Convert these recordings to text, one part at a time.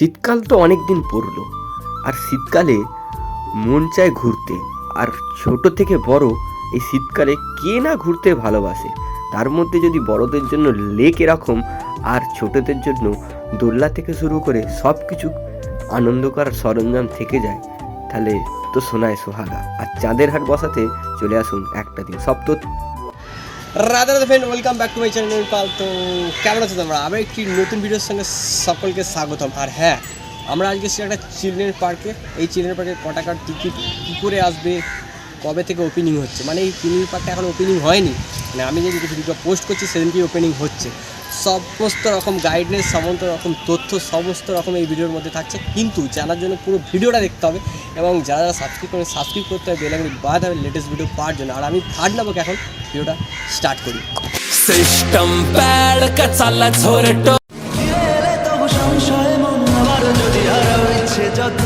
শীতকাল তো অনেক দিন পড়ল, আর শীতকালে মন চায় ঘুরতে, আর ছোট থেকে বড় এই শীতকালে কে না ঘুরতে ভালোবাসে? তার মধ্যে যদি বড়দের জন্য লেক এরকম, আর ছোটদের জন্য দোলনা থেকে শুরু করে সব কিছু আনন্দকর সরঞ্জাম থেকে যায়, তাহলে তো শোনায় সোহাগা। আর চাঁদের হাট বসাতে চলে আসুন একটা দিন সব তো Radha Radha friend welcome back to my channel পাল তো কেমন আছো তোমরা? আমি একটি নতুন ভিডিওর সঙ্গে সকলকে স্বাগতম। আর হ্যাঁ আমরা আজকে সে একটা চিলড্রেন পার্কে এই চিলড্রেন পার্কে কটাকার টাকার টিকিট কী করে আসবে, কবে থেকে ওপেনিং হচ্ছে? মানে এই চিলড্রেন পার্কটা এখন ওপেনিং হয়নি। মানে আমি যে ভিডিওটা পোস্ট করছি, সেদিনকেই ওপেনিং হচ্ছে। সমস্ত রকম গাইডনেস সমস্ত রকম তথ্য সমস্ত রকম এই ভিডিওর মধ্যে থাকছে। কিন্তু জানার জন্য পুরো ভিডিওটা দেখতে হবে এবং যারা যারা সাবস্ক্রাইব করেন সাবস্ক্রাইব করতে হবে বেলাগুলি বাদ হবে লেটেস্ট ভিডিও পাওয়ার জন্য। আর আমি থার্ড নামক এখন ভিডিওটা স্টার্ট করি। সিস্টেম প্যাড কা চালা সংশয় মন যদি ইচ্ছে যত।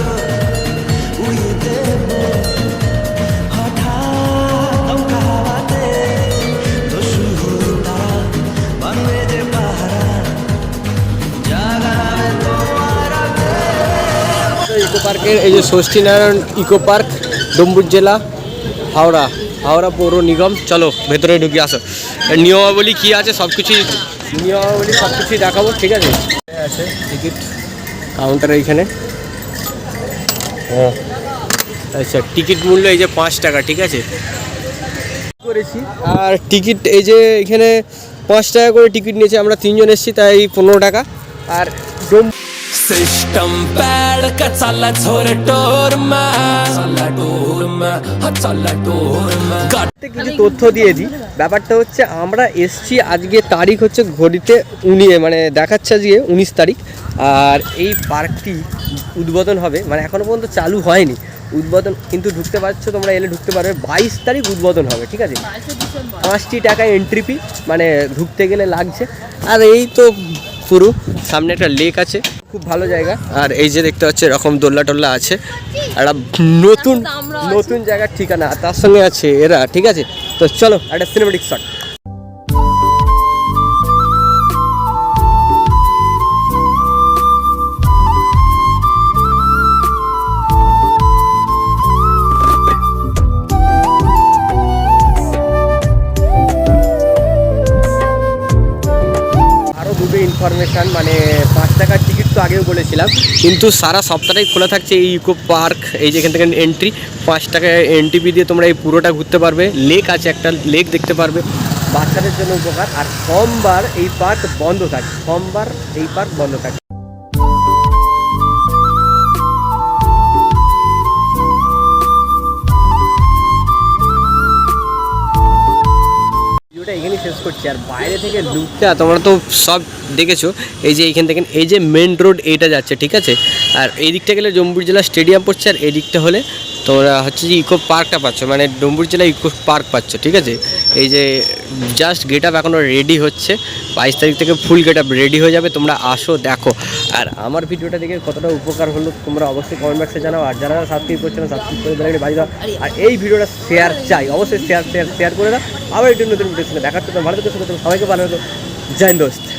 ইকো পার্কের এই যে ষষ্ঠী নারায়ণ ইকো পার্ক, ডম্বুর জেলা, হাওড়া হাওড়া পৌর নিগম। চলো, ভেতরে ঢুকে আসো। নিয়মাবলী কী আছে? সব কিছুই নিয়মাবলী সব কিছুই দেখাবো, ঠিক আছে? আছে, টিকিট, কাউন্টার এইখানে। হ্যাঁ। আচ্ছা টিকিট মূল্য এই যে পাঁচ টাকা, ঠিক আছে? করেছি। আর টিকিট এই যে এখানে পাঁচ টাকা করে টিকিট নিয়েছে, আমরা তিনজন এসেছি, তাই পনেরো টাকা। আর सिस्टम पैड का चालला झोरटोर मा चालला टोर मा हा चालला टोर मा गाट তে কিছু তথ্য দিয়ে দিই ব্যাপারটা হচ্ছে আমরা এসছি আজকে তারিখ হচ্ছে ঘড়িতে উনি মানে দেখাচ্ছে আজকে উনিশ তারিখ আর এই পার্কটি উদ্বোধন হবে মানে এখনও পর্যন্ত চালু হয়নি উদ্বোধন কিন্তু ঢুকতে পারছো তোমরা এলে ঢুকতে পারবে বাইশ তারিখ উদ্বোধন হবে ঠিক আছে পাঁচটি টাকা এন্ট্রি ফি মানে ঢুকতে গেলে লাগছে আর এই তো পুরো সামনে একটা লেক আছে খুব ভালো জায়গা। আর এই যে দেখতে পাচ্ছি এরকম দোল্লা টোল্লা আছে। একটা নতুন নতুন জায়গার ঠিকানা আর তার সঙ্গে আছে এরা ঠিক আছে? তো চলো একটা সিনেমেটিক শট আরও দুটো ইনফরমেশান মানে পাঁচ টাকার টিকিট তো আগেও বলেছিলাম। কিন্তু সারা সপ্তাহটাই খোলা থাকছে এই ইকো পার্ক, এই যেখান থেকে এন্ট্রি পাঁচ টাকা এন্ট্রিপি দিয়ে তোমরা এই পুরোটা ঘুরতে পারবে। লেক আছে একটা লেক দেখতে পারবে। বাচ্চাদের জন্য উপকার। আর সোমবার এই পার্ক বন্ধ থাকে। সোমবার এই পার্ক বন্ধ থাকে। করছি আর বাইরে থেকে লুকটা, তোমরা তো সব দেখেছ, এই যে এইখান থেকে, এই যে মেন রোড এইটা যাচ্ছে, ঠিক আছে? আর এই দিকটা গেলে জম্বুর জেলা স্টেডিয়াম পড়ছে, আর এই দিকটা হলে তোমরা হচ্ছে যে ইকো পার্কটা পাচ্ছ মানে ডম্বুর জেলা ইকো পার্ক পাচ্ছ, ঠিক আছে? এই যে জাস্ট গেট আপ এখনও রেডি হচ্ছে, বাইশ তারিখ থেকে ফুল গেট আপ রেডি হয়ে যাবে, তোমরা আসো, দেখো। আর আমার ভিডিওটা দেখে কতটা উপকার হলো, তোমরা অবশ্যই কমেন্ট বক্সে জানাও, আর যারা সাবস্ক্রাইব করছে না সাবস্ক্রাইব করে বেলাকে দাও। আর এই ভিডিওটা শেয়ার চাই, অবশ্যই শেয়ার শেয়ার শেয়ার করে দাও। আবার একটি নতুন ভিডিও দেখার তো ভালো থেকে সবাইকে ভালো জয় দোস্ত